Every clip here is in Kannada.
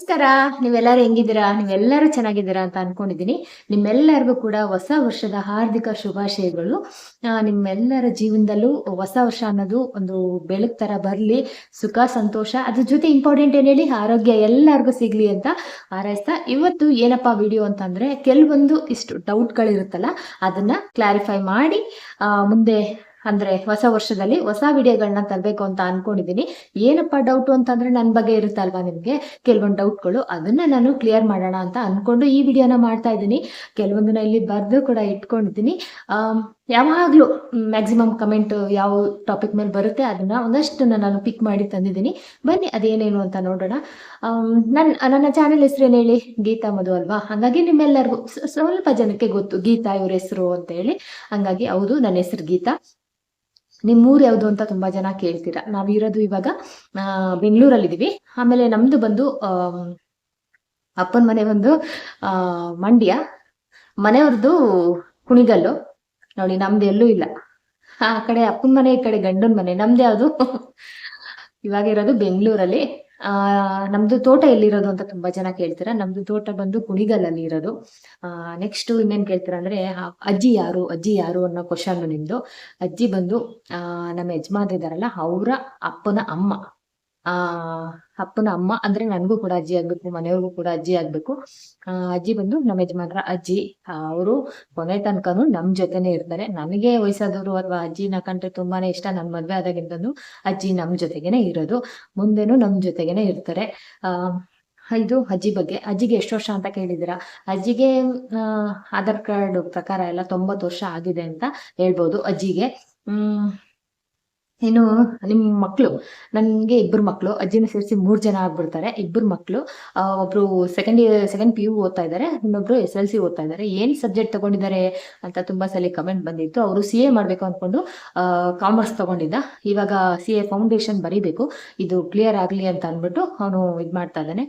ನಮಸ್ಕಾರ, ನೀವೆಲ್ಲರೂ ಹೆಂಗಿದ್ದೀರಾ? ನೀವೆಲ್ಲರೂ ಚೆನ್ನಾಗಿದ್ದೀರಾ ಅಂತ ಅನ್ಕೊಂಡಿದ್ದೀನಿ. ನಿಮ್ಮೆಲ್ಲರಿಗೂ ಕೂಡ ಹೊಸ ವರ್ಷದ ಹಾರ್ದಿಕ ಶುಭಾಶಯಗಳು. ನಿಮ್ಮೆಲ್ಲರ ಜೀವನದಲ್ಲೂ ಹೊಸ ವರ್ಷ ಅನ್ನೋದು ಒಂದು ಬೆಳಕ್ ತರ ಬರಲಿ, ಸುಖ, ಸಂತೋಷ, ಅದ್ರ ಜೊತೆ ಇಂಪಾರ್ಟೆಂಟ್ ಏನ್ ಹೇಳಿ, ಆರೋಗ್ಯ ಎಲ್ಲರಿಗೂ ಸಿಗ್ಲಿ ಅಂತ ಹಾರೈಸ್ತಾ ಇವತ್ತು ಏನಪ್ಪಾ ವಿಡಿಯೋ ಅಂತಂದ್ರೆ, ಕೆಲವೊಂದು ಇಷ್ಟು ಡೌಟ್ಗಳಿರುತ್ತಲ್ಲ ಅದನ್ನ ಕ್ಲಾರಿಫೈ ಮಾಡಿ ಮುಂದೆ ಅಂದ್ರೆ ಹೊಸ ವರ್ಷದಲ್ಲಿ ಹೊಸ ವಿಡಿಯೋಗಳನ್ನ ತರಬೇಕು ಅಂತ ಅನ್ಕೊಂಡಿದ್ದೀನಿ ಏನಪ್ಪಾ ಡೌಟ್ ಅಂತಂದ್ರೆ ನನ್ನ ಬಗ್ಗೆ ಇರುತ್ತಲ್ವಾ ನಿಮ್ಗೆ? ಕೆಲವೊಂದು ಡೌಟ್ಗಳು ಅದನ್ನ ನಾನು ಕ್ಲಿಯರ್ ಮಾಡೋಣ ಅಂತ ಅನ್ಕೊಂಡು ಈ ವಿಡಿಯೋನ ಮಾಡ್ತಾ ಇದ್ದೀನಿ. ಕೆಲವೊಂದನ್ನ ಇಲ್ಲಿ ಬರೆದು ಕೂಡ ಇಟ್ಕೊಂಡಿದ್ದೀನಿ. ಯಾವಾಗಲೂ ಮ್ಯಾಕ್ಸಿಮಮ್ ಕಮೆಂಟ್ ಯಾವ ಟಾಪಿಕ್ ಮೇಲೆ ಬರುತ್ತೆ ಅದನ್ನ ಒಂದಷ್ಟನ್ನ ನಾನು ಪಿಕ್ ಮಾಡಿ ತಂದಿದ್ದೀನಿ. ಬನ್ನಿ, ಅದೇನೇನು ಅಂತ ನೋಡೋಣ. ನನ್ನ ನನ್ನ ಚಾನೆಲ್ ಹೆಸರು ಏನು ಹೇಳಿ? ಗೀತಾ ಮಧು ಅಲ್ವಾ? ಹಾಗಾಗಿ ನಿಮ್ಮೆಲ್ಲರಿಗೂ ಸ್ವಲ್ಪ ಜನಕ್ಕೆ ಗೊತ್ತು. ಗೀತಾ ಇವ್ರ ಹೆಸರು ಅಂತ ಹೇಳಿ. ಹಂಗಾಗಿ ಹೌದು, ನನ್ನ ಹೆಸರು ಗೀತಾ. ನಿಮ್ಮ ಊರು ಯಾವುದು ಅಂತ ತುಂಬಾ ಜನ ಕೇಳ್ತೀರಾ. ನಾವಿರೋದು ಇವಾಗ ಬೆಂಗಳೂರಲ್ಲಿ ಬೆಂಗಳೂರಲ್ಲಿದ್ದೀವಿ. ಆಮೇಲೆ ನಮ್ದು ಬಂದು ಅಪ್ಪನ ಮನೆ ಬಂದು, ಆ, ಮಂಡ್ಯ. ಮನೆಯವ್ರದ್ದು ಕುಣಿಗಲ್ಲು. ನೋಡಿ, ನಮ್ದು ಎಲ್ಲೂ ಇಲ್ಲ. ಆ ಕಡೆ ಅಪ್ಪನ ಮನೆ, ಈ ಕಡೆ ಗಂಡನ ಮನೆ. ನಮ್ದು ಯಾವುದು? ಇವಾಗ ಇರೋದು ಬೆಂಗಳೂರಲ್ಲಿ. ಆ, ನಮ್ದು ತೋಟ ಎಲ್ಲಿರೋದು ಅಂತ ತುಂಬಾ ಜನ ಕೇಳ್ತೀರಾ? ನಮ್ದು ತೋಟ ಬಂದು ಕುಣಿಗಲ್ಲಲ್ಲಿ ಇರೋದು. ಆ ನೆಕ್ಸ್ಟ್ ಇನ್ನೇನ್ ಕೇಳ್ತೀರಾ ಅಂದ್ರೆ ಅಜ್ಜಿ ಯಾರು ಅಜ್ಜಿ ಯಾರು ಅನ್ನೋ ಕ್ವಶನ್ ನಿಮ್ದು. ಅಜ್ಜಿ ಬಂದು, ಆ, ನಮ್ಮ ಯಜಮಾನ್ರಿದಾರಲ್ಲ ಅವ್ರ ಅವರ ಅಪ್ಪನ ಅಮ್ಮ. ಆ, ಅಪ್ಪನ ಅಮ್ಮ ಅಂದ್ರೆ ನನ್ಗೂ ಕೂಡ ಅಜ್ಜಿ ಆಗ್ಬೇಕು, ಮನೆಯವ್ರಿಗೂ ಕೂಡ ಅಜ್ಜಿ ಆಗ್ಬೇಕು. ಆ, ಅಜ್ಜಿ ಬಂದು ನಮ್ಮ ಯಜಮಾನ್ರ ಅಜ್ಜಿ. ಅವರು ಕೊನೆ ತನಕನು ನಮ್ ಜೊತೆನೆ ಇರ್ತಾರೆ. ನನಗೆ ವಯಸ್ಸಾದವರು ಅಥವಾ ಅಜ್ಜಿನ ಕಂಡ್ರೆ ತುಂಬಾನೇ ಇಷ್ಟ ನನ್ ಮದ್ವೆ ಆದಾಗಿಂದನು ಅಜ್ಜಿ ನಮ್ ಜೊತೆಗೇನೆ ಇರೋದು. ಮುಂದೆನು ನಮ್ ಜೊತೆಗೇನೆ ಇರ್ತಾರೆ. ಆ, ಇದು ಅಜ್ಜಿ ಬಗ್ಗೆ. ಅಜ್ಜಿಗೆ ಎಷ್ಟು ವರ್ಷ ಅಂತ ಕೇಳಿದಿರಾ ಅಜ್ಜಿಗೆ ಆಧಾರ್ ಕಾರ್ಡ್ ಪ್ರಕಾರ ಎಲ್ಲ ತೊಂಬತ್ತು ವರ್ಷ ಆಗಿದೆ ಅಂತ ಹೇಳ್ಬೋದು ಅಜ್ಜಿಗೆ. ಹ್ಮ್ ಇನ್ನು ನಿಮ್ ಮಕ್ಳು ನನ್ಗೆ ಇಬ್ಬರು ಮಕ್ಳು ಅಜ್ಜಿನ ಸೇರಿಸಿ ಮೂರ್ ಜನ ಆಗ್ಬಿಡ್ತಾರೆ ಇಬ್ಬರು ಮಕ್ಳು. ಆ, ಒಬ್ರು second year second P U ಓದ್ತಾ ಇದ್ದಾರೆ ಇನ್ನೊಬ್ರು ಎಸ್ ಎಲ್ ಸಿ ಓದ್ತಾ ಇದ್ದಾರೆ. ಏನ್ ಸಬ್ಜೆಕ್ಟ್ ತಗೊಂಡಿದ್ದಾರೆ ಅಂತ ತುಂಬಾ ಸಲ ಕಮೆಂಟ್ ಬಂದಿತ್ತು. ಅವರು ಸಿ ಎ ಮಾಡ್ಬೇಕು ಅನ್ಕೊಂಡು ಕಾಮರ್ಸ್ ತಗೊಂಡಿದ್ದ. ಇವಾಗ ಸಿ ಎ ಫೌಂಡೇಶನ್ ಬರಿಬೇಕು. ಇದು ಕ್ಲಿಯರ್ ಆಗ್ಲಿ ಅಂತ ಅಂದ್ಬಿಟ್ಟು ಅವನು ಇದ್ ಮಾಡ್ತಾ ಇದ್ದಾನೆ.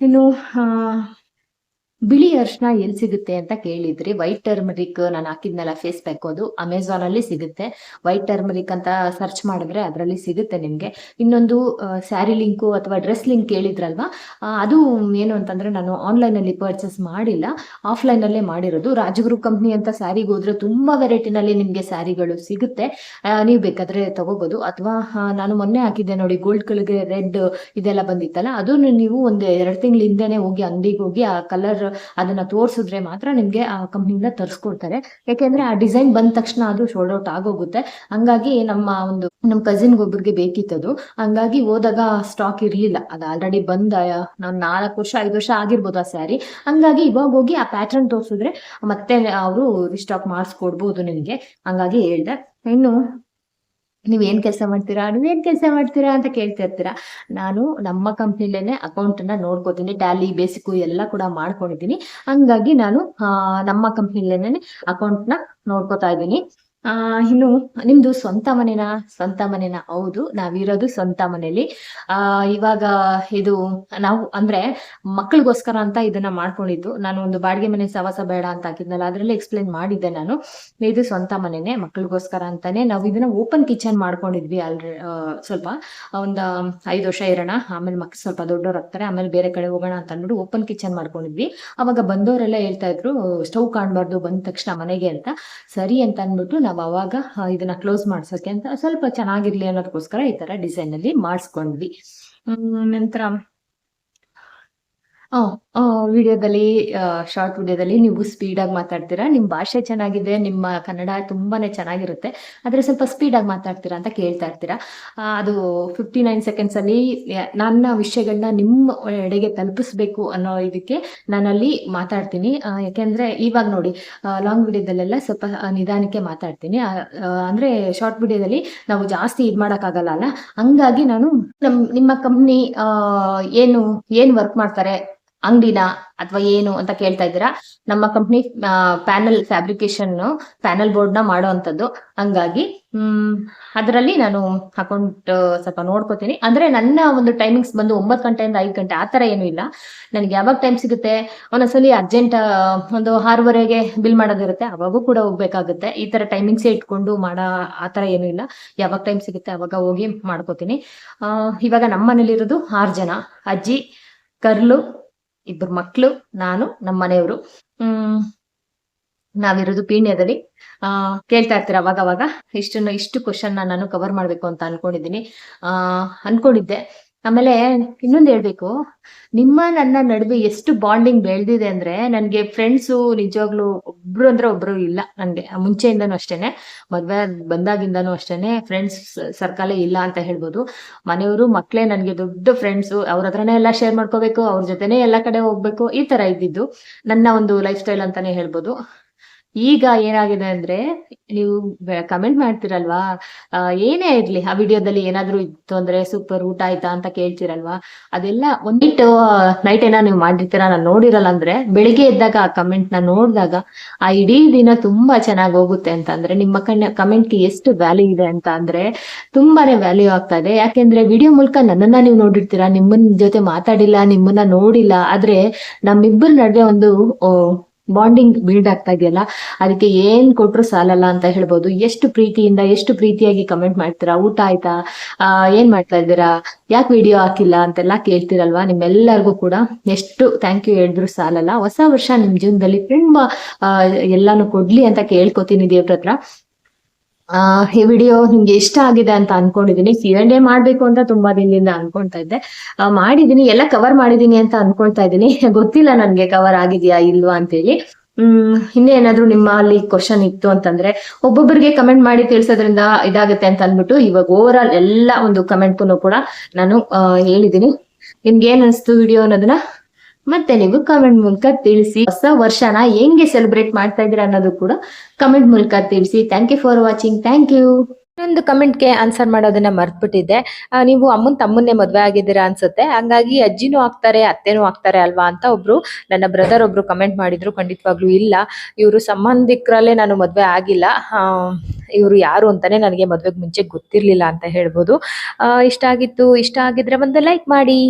ಇನ್ನು ಬಿಳಿ ಅರ್ಶನ ಎಲ್ಲಿ ಸಿಗುತ್ತೆ ಅಂತ ಕೇಳಿದ್ರಿ. ವೈಟ್ ಟರ್ಮರಿಕ್ ನಾನು ಹಾಕಿದ್ನಲ್ಲ ಫೇಸ್ ಪ್ಯಾಕ್ ಅದು. ಅಮೆಝಾನ್ ಅಲ್ಲಿ ಸಿಗುತ್ತೆ. ವೈಟ್ ಟರ್ಮರಿಕ್ ಅಂತ ಸರ್ಚ್ ಮಾಡಿದ್ರೆ ಅದರಲ್ಲಿ ಸಿಗುತ್ತೆ ನಿಮ್ಗೆ. ಇನ್ನೊಂದು ಸ್ಯಾರಿ ಲಿಂಕು ಅಥವಾ ಡ್ರೆಸ್ ಲಿಂಕ್ ಕೇಳಿದ್ರಲ್ವಾ? ಅದು ಏನು ಅಂತಂದ್ರೆ ನಾನು ಆನ್ಲೈನ್ ಅಲ್ಲಿ ಪರ್ಚೇಸ್ ಮಾಡಿಲ್ಲ. ಆಫ್ಲೈನ್ ಅಲ್ಲೇ ಮಾಡಿರೋದು. ರಾಜಗುರು ಕಂಪ್ನಿ ಅಂತ ಸ್ಯಾರಿಗೆ ಹೋದ್ರೆ ತುಂಬಾ ವೆರೈಟಿನಲ್ಲಿ ನಿಮ್ಗೆ ಸ್ಯಾರಿಗಳು ಸಿಗುತ್ತೆ. ನೀವು ಬೇಕಾದ್ರೆ ತಗೋಬಹುದು ಅಥವಾ ನಾನು ಮೊನ್ನೆ ಹಾಕಿದ್ದೆ ನೋಡಿ ಗೋಲ್ಡ್ ಕಲರ್ಗೆ ರೆಡ್ ಇದೆಲ್ಲ ಬಂದಿತ್ತಲ್ಲ, ಅದನ್ನು ನೀವು ಒಂದು ಎರಡು ತಿಂಗಳ ಹೋಗಿ ಅಂಗಡಿಗೆ ಹೋಗಿ ಆ ಕಲರ್ ಅದನ್ನ ತೋರಿಸಿದ್ರೆ ಮಾತ್ರ ನಿಮ್ಗೆ ಆ ಕಂಪ್ನಿಯಿಂದ ತರ್ಸ್ಕೊಡ್ತಾರೆ. ಯಾಕೆಂದ್ರೆ ಆ ಡಿಸೈನ್ ಬಂದ ತಕ್ಷಣ ಅದು ಶೋಲ್ಡ್ ಔಟ್ ಆಗೋಗುತ್ತೆ. ಹಂಗಾಗಿ ನಮ್ಮ ಒಂದು ನಮ್ಮ ಕಸಿನ್ ಒಬ್ರಿಗೆ ಬೇಕಿತ್ತದು. ಹಂಗಾಗಿ ಹೋದಾಗ ಸ್ಟಾಕ್ ಇರ್ಲಿಲ್ಲ. ಅದು ಆಲ್ರೆಡಿ ಬಂದ ನಾವ್ ನಾಲ್ಕು ವರ್ಷ, ಐದು ವರ್ಷ ಆಗಿರ್ಬೋದು ಆ ಸ್ಯಾರಿ ಹಂಗಾಗಿ ಇವಾಗ ಹೋಗಿ ಆ ಪ್ಯಾಟರ್ನ್ ತೋರಿಸಿದ್ರೆ ಮತ್ತೆ ಅವರು ರಿಸ್ಟಾಕ್ ಮಾಡಿಸ್ಕೊಡ್ಬೋದು ನಿಮ್ಗೆ. ಹಂಗಾಗಿ ಹೇಳ್ದೆ. ಇನ್ನು ನೀವೇನ್ ಕೆಲಸ ಮಾಡ್ತೀರಾ? ನೀವೇನ್ ಕೆಲಸ ಮಾಡ್ತೀರಾ ಅಂತ ಕೇಳ್ತಾ ಇರ್ತೀರಾ? ನಾನು ನಮ್ಮ ಕಂಪ್ನಿಲೇನೆ ಅಕೌಂಟ್ನ ನೋಡ್ಕೋತೀನಿ ಟ್ಯಾಲಿ ಬೇಸಿಕ್ ಎಲ್ಲ ಕೂಡ ಮಾಡ್ಕೊಂಡಿದ್ದೀನಿ. ಹಂಗಾಗಿ ನಾನು ನಮ್ಮ ಕಂಪ್ನಿಲೇನೆ ಅಕೌಂಟ್ನ ನೋಡ್ಕೋತಾ ಇದ್ದೀನಿ. ಆ, ಇನ್ನು ನಿಮ್ದು ಸ್ವಂತ ಮನೆನಾ? ಸ್ವಂತ ಮನೆನಾ? ಹೌದು, ನಾವಿರೋದು ಸ್ವಂತ ಮನೇಲಿ. ಆ, ಇವಾಗ ಇದು ನಾವು ಅಂದ್ರೆ ಮಕ್ಕಳಿಗೋಸ್ಕರ ಅಂತ ಇದನ್ನ ಮಾಡ್ಕೊಂಡಿದ್ದು. ನಾನು ಒಂದು ಬಾಡಿಗೆ ಮನೆ ಸವಾಸ ಬೇಡ ಅಂತ ಹಾಕಿದ್ನಲ್ಲ, ಅದ್ರಲ್ಲಿ ಎಕ್ಸ್ಪ್ಲೇನ್ ಮಾಡಿದ್ದೆ ನಾನು. ಇದು ಸ್ವಂತ ಮನೆನೆ, ಮಕ್ಕಳಿಗೋಸ್ಕರ ಅಂತಾನೆ. ನಾವು ಇದನ್ನ ಓಪನ್ ಕಿಚನ್ ಮಾಡ್ಕೊಂಡಿದ್ವಿ ಆಲ್ರೆ ಸ್ವಲ್ಪ, ಒಂದ್ ಐದು ವರ್ಷ ಇರೋಣ. ಆಮೇಲೆ ಮಕ್ಳು ಸ್ವಲ್ಪ ದೊಡ್ಡವ್ರು ಆಗ್ತಾರೆ, ಆಮೇಲೆ ಬೇರೆ ಕಡೆ ಹೋಗೋಣ ಅಂತ ಅಂದ್ಬಿಟ್ಟು ಓಪನ್ ಕಿಚನ್ ಮಾಡ್ಕೊಂಡಿದ್ವಿ. ಅವಾಗ ಬಂದವರೆಲ್ಲ ಹೇಳ್ತಾ ಇದ್ರು, ಸ್ಟವ್ ಕಾಣ್ಬಾರ್ದು, ಬಂದ ತಕ್ಷಣ ಮನೆಗೆ ಅಂತ. ಸರಿ ಅಂತ ಅಂದ್ಬಿಟ್ಟು ನಾವು ಅವಾಗ ಇದನ್ನ ಕ್ಲೋಸ್ ಮಾಡ್ಸೋಕೆ ಅಂತ ಸ್ವಲ್ಪ ಚೆನ್ನಾಗಿರ್ಲಿ ಅನ್ನೋದಕ್ಕೋಸ್ಕರ ಈ ತರ ಡಿಸೈನ್ ಅಲ್ಲಿ ಮಾಡಿಸ್ಕೊಂಡ್ವಿ. ನಂತರ ವಿಡಿಯೋದಲ್ಲಿ ಶಾರ್ಟ್ ವಿಡಿಯೋದಲ್ಲಿ ನೀವು ಸ್ಪೀಡಾಗಿ ಮಾತಾಡ್ತೀರಾ? ನಿಮ್ಮ ಭಾಷೆ ಚೆನ್ನಾಗಿದೆ, ನಿಮ್ಮ ಕನ್ನಡ ತುಂಬಾನೇ ಚೆನ್ನಾಗಿರುತ್ತೆ. ಆದ್ರೆ ಸ್ವಲ್ಪ ಸ್ಪೀಡಾಗಿ ಮಾತಾಡ್ತೀರಾ ಅಂತ ಕೇಳ್ತಾ ಇರ್ತೀರಾ? ಅದು ಫಿಫ್ಟಿ ನೈನ್ ಸೆಕೆಂಡ್ಸ್ ಅಲ್ಲಿ ನನ್ನ ವಿಷಯಗಳನ್ನ ನಿಮ್ಮ ಎಡೆಗೆ ತಲುಪಿಸ್ಬೇಕು ಅನ್ನೋ ಇದಕ್ಕೆ ನಾನಲ್ಲಿ ಮಾತಾಡ್ತೀನಿ. ಯಾಕೆಂದ್ರೆ ಇವಾಗ ನೋಡಿ ಲಾಂಗ್ ವಿಡಿಯೋದಲ್ಲೆಲ್ಲ ಸ್ವಲ್ಪ ನಿಧಾನಕ್ಕೆ ಮಾತಾಡ್ತೀನಿ. ಅಂದ್ರೆ ಶಾರ್ಟ್ ವಿಡಿಯೋದಲ್ಲಿ ನಾವು ಜಾಸ್ತಿ ಇದ್ ಮಾಡೋಕ್ಕಾಗಲ್ಲ ಅಲ್ಲ? ಹಂಗಾಗಿ ನಾನು ನಮ್, ನಿಮ್ಮ ಕಂಪ್ನಿ ಏನು, ಏನ್ ವರ್ಕ್ ಮಾಡ್ತಾರೆ? ಅಂಗಡಿನ ಅಥವಾ ಏನು ಅಂತ ಕೇಳ್ತಾ ಇದ್ದೀರಾ? ನಮ್ಮ ಕಂಪ್ನಿ ಪ್ಯಾನಲ್ ಫ್ಯಾಬ್ರಿಕೇಶನ್ ಪ್ಯಾನಲ್ ಬೋರ್ಡ್ನ ಮಾಡುವಂತದ್ದು ಹಂಗಾಗಿ, ಹ್ಮ್, ಅದರಲ್ಲಿ ನಾನು ಅಕೌಂಟ್ ಸ್ವಲ್ಪ ನೋಡ್ಕೋತೀನಿ. ಅಂದ್ರೆ ನನ್ನ ಒಂದು ಟೈಮಿಂಗ್ಸ್ ಬಂದು ಒಂಬತ್ತು ಗಂಟೆಯಿಂದ ಐದು ಗಂಟೆ, ಆ ತರ ಏನು ಇಲ್ಲ. ನನಗೆ ಯಾವಾಗ ಟೈಮ್ ಸಿಗುತ್ತೆ? ಒಂದೊಂದ್ಸಲಿ ಅರ್ಜೆಂಟ್ ಒಂದು ಆರೂವರೆಗೆ ಬಿಲ್ ಮಾಡೋದಿರುತ್ತೆ. ಅವಾಗೂ ಕೂಡ ಹೋಗ್ಬೇಕಾಗುತ್ತೆ. ಈ ತರ ಟೈಮಿಂಗ್ಸ್ ಇಟ್ಕೊಂಡು ಮಾಡೋ, ಆ ತರ ಏನು ಇಲ್ಲ. ಯಾವಾಗ ಟೈಮ್ ಸಿಗುತ್ತೆ, ಅವಾಗ ಹೋಗಿ ಮಾಡ್ಕೋತೀನಿ. ಇವಾಗ ನಮ್ಮ ಮನೇಲಿರೋದು ಆರು ಜನ. ಅಜ್ಜಿ, ಕರ್ಲು ಇಬ್ಬರು ಮಕ್ಕಳು ನಾನು, ನಮ್ಮ ಮನೆಯವರು. ಹ್ಮ್, ನಾವಿರೋದು ಪೀಣ್ಯದಲ್ಲಿ. ಆ, ಕೇಳ್ತಾ ಇರ್ತೀರ ಅವಾಗ ಅವಾಗ ಇಷ್ಟನ್ನು, ಇಷ್ಟು ಕ್ವಶನ್ ನಾನು ಕವರ್ ಮಾಡ್ಬೇಕು ಅಂತ ಅನ್ಕೊಂಡಿದ್ದೀನಿ. ಆ, ಅನ್ಕೊಂಡಿದ್ದೆ. ಆಮೇಲೆ ಇನ್ನೊಂದು ಹೇಳ್ಬೇಕು. ನಿಮ್ಮ ನನ್ನ ನಡುವೆ ಎಷ್ಟು ಬಾಂಡಿಂಗ್ ಬೆಳೆದಿದೆ ಅಂದ್ರೆ ನನ್ಗೆ ಫ್ರೆಂಡ್ಸು ನಿಜವಾಗ್ಲು ಒಬ್ರು ಅಂದ್ರೆ ಒಬ್ರು ಇಲ್ಲ ನನ್ಗೆ. ಮುಂಚೆಯಿಂದನೂ ಅಷ್ಟೇನೆ. ಮದ್ವೆ ಬಂದಾಗಿಂದನೂ ಅಷ್ಟೇನೆ ಫ್ರೆಂಡ್ಸ್ ಸರ್ಕಲೇ ಇಲ್ಲ ಅಂತ ಹೇಳ್ಬೋದು. ಮನೆಯವರು ಮಕ್ಕಳೇ ನನಗೆ ದೊಡ್ಡ ಫ್ರೆಂಡ್ಸು ಅವ್ರ ಹತ್ರನೇ ಎಲ್ಲ ಶೇರ್ ಮಾಡ್ಕೋಬೇಕು, ಅವ್ರ ಜೊತೆನೆ ಎಲ್ಲ ಕಡೆ ಹೋಗ್ಬೇಕು, ಈ ತರ ಇದ್ದಿದ್ದು. ನನ್ನ ಒಂದು ಲೈಫ್ ಸ್ಟೈಲ್ ಅಂತಾನೆ ಹೇಳ್ಬೋದು. ಈಗ ಏನಾಗಿದೆ ಅಂದ್ರೆ ನೀವು ಕಮೆಂಟ್ ಮಾಡ್ತಿರಲ್ವಾ? ಏನೇ ಇರ್ಲಿ, ಆ ವಿಡಿಯೋದಲ್ಲಿ ಏನಾದ್ರೂ ಇತ್ತು ಅಂದ್ರೆ ಸೂಪರ್ ಊಟ ಆಯ್ತಾ ಅಂತ ಕೇಳ್ತಿರಲ್ವಾ? ಅದೆಲ್ಲ ಒಂದಿಟ್ಟು ನೈಟ್ ಏನೋ ನೀವು ಮಾಡಿರ್ತೀರ, ನಾನು ನೋಡಿರಲ್ಲ ಅಂದ್ರೆ ಬೆಳಿಗ್ಗೆ ಎದ್ದಾಗ ಆ ಕಮೆಂಟ್ನ ನೋಡಿದಾಗ ಆ ಇಡೀ ದಿನ ತುಂಬಾ ಚೆನ್ನಾಗಿ ಹೋಗುತ್ತೆ ಅಂತ ಅಂದ್ರೆ ನಿಮ್ಮ ಕಣ್ಣ ಕಮೆಂಟ್ಗೆ ಎಷ್ಟು ವ್ಯಾಲ್ಯೂ ಇದೆ ಅಂತ ಅಂದ್ರೆ ತುಂಬಾನೇ ವ್ಯಾಲ್ಯೂ ಆಗ್ತಾ ಇದೆ. ಯಾಕೆಂದ್ರೆ ವಿಡಿಯೋ ಮೂಲಕ ನನ್ನನ್ನ ನೀವು ನೋಡಿರ್ತೀರಾ, ನಿಮ್ಮನ್ ಜೊತೆ ಮಾತಾಡಿಲ್ಲ, ನಿಮ್ಮನ್ನ ನೋಡಿಲ್ಲ, ಆದ್ರೆ ನಮ್ಮಿಬ್ಬರ ನಡುವೆ ಒಂದು ಬಾಂಡಿಂಗ್ ಬಿಲ್ಡ್ ಆಗ್ತಾ ಇದೆಯಲ್ಲ, ಅದಕ್ಕೆ ಏನ್ ಕೊಟ್ರು ಸಾಲಲ್ಲ ಅಂತ ಹೇಳ್ಬೋದು. ಎಷ್ಟು ಪ್ರೀತಿಯಿಂದ, ಎಷ್ಟು ಪ್ರೀತಿಯಾಗಿ ಕಮೆಂಟ್ ಮಾಡ್ತೀರಾ? ಊಟ ಆಯ್ತಾ? ಏನ್ ಮಾಡ್ತಾ ಇದ್ದೀರಾ? ಯಾಕೆ ವಿಡಿಯೋ ಹಾಕಿಲ್ಲ ಅಂತೆಲ್ಲ ಕೇಳ್ತಿರಲ್ವಾ? ನಿಮ್ಮೆಲ್ಲರಿಗೂ ಕೂಡ ಎಷ್ಟು ಥ್ಯಾಂಕ್ ಯು ಹೇಳಿದ್ರು ಸಾಲಲ್ಲ. ಹೊಸ ವರ್ಷ ನಿಮ್ ಜೀವನದಲ್ಲಿ ತುಂಬಾ ಎಲ್ಲಾನು ಕೊಡ್ಲಿ ಅಂತ ಕೇಳ್ಕೊತೀನಿ ದೇವ್ರ ಹತ್ರ. ಆ, ಈ ವಿಡಿಯೋ ನಿಮ್ಗೆ ಇಷ್ಟ ಆಗಿದೆ ಅಂತ ಅನ್ಕೊಂಡಿದೀನಿ. ಸಿ ಡೇ ಮಾಡ್ಬೇಕು ಅಂತ ತುಂಬಾ ದಿನದಿಂದ ಅನ್ಕೊಂತಾ ಇದ್ದೆ. ಮಾಡಿದೀನಿ, ಎಲ್ಲ ಕವರ್ ಮಾಡಿದೀನಿ ಅಂತ ಅನ್ಕೊಳ್ತಾ ಇದ್ದೀನಿ. ಗೊತ್ತಿಲ್ಲ ನನ್ಗೆ ಕವರ್ ಆಗಿದ್ಯಾ ಇಲ್ವಾ ಅಂತೇಳಿ. ಹ್ಮ್ ಇನ್ನೇನಾದ್ರೂ ನಿಮ್ಮ ಅಲ್ಲಿ ಕ್ವಶನ್ ಇತ್ತು ಅಂತಂದ್ರೆ ಒಬ್ಬೊಬ್ಬರಿಗೆ ಕಮೆಂಟ್ ಮಾಡಿ ತಿಳಿಸೋದ್ರಿಂದ ಇದಾಗುತ್ತೆ ಅಂತ ಅಂದ್ಬಿಟ್ಟು ಇವಾಗ ಓವರ್ ಆಲ್ ಎಲ್ಲ ಒಂದು ಕಮೆಂಟ್ಗೂ ಕೂಡ ನಾನು ಹೇಳಿದೀನಿ. ನಿಮ್ಗೆ ಏನ್ ಅನಿಸ್ತು ವಿಡಿಯೋ ಅನ್ನೋದನ್ನ? ಮತ್ತೆ ನೀವು ಕಮೆಂಟ್ ಮೂಲಕ ತಿಳಿಸಿ ಹೊಸ ವರ್ಷನ ಹೆಂಗೆ ಸೆಲೆಬ್ರೇಟ್ ಮಾಡ್ತಾ ಇದ್ದೀರಾ ಅನ್ನೋದು ಕೂಡ ಕಮೆಂಟ್ ಮೂಲಕ ತಿಳಿಸಿ. Thank you for watching thank you ಇನ್ನೊಂದು ಕಮೆಂಟ್ಗೆ ಆನ್ಸರ್ ಮಾಡೋದನ್ನ ಮರ್ತ್ಬಿಟ್ಟಿದ್ದೆ. ನೀವು ಅಮ್ಮನ್ ತಮ್ಮನ್ನೇ ಮದುವೆ ಆಗಿದ್ದೀರಾ ಅನ್ಸುತ್ತೆ. ಹಂಗಾಗಿ ಅಜ್ಜಿನೂ ಆಗ್ತಾರೆ, ಅತ್ತೆನೂ ಆಗ್ತಾರೆ ಅಲ್ವಾ ಅಂತ ಒಬ್ರು, ನನ್ನ ಬ್ರದರ್ ಒಬ್ರು ಕಮೆಂಟ್ ಮಾಡಿದ್ರು. ಖಂಡಿತವಾಗ್ಲೂ ಇಲ್ಲ. ಇವರು ಸಂಬಂಧಿಕರಲ್ಲೇ ನಾನು ಮದ್ವೆ ಆಗಿಲ್ಲ. ಇವರು ಯಾರು ಅಂತಾನೆ ನನಗೆ ಮದ್ವೆಗೆ ಮುಂಚೆ ಗೊತ್ತಿರ್ಲಿಲ್ಲ ಅಂತ ಹೇಳ್ಬೋದು. ಇಷ್ಟ ಆಗಿತ್ತು, ಇಷ್ಟ ಆಗಿದ್ರೆ ಒಂದು ಲೈಕ್ ಮಾಡಿ.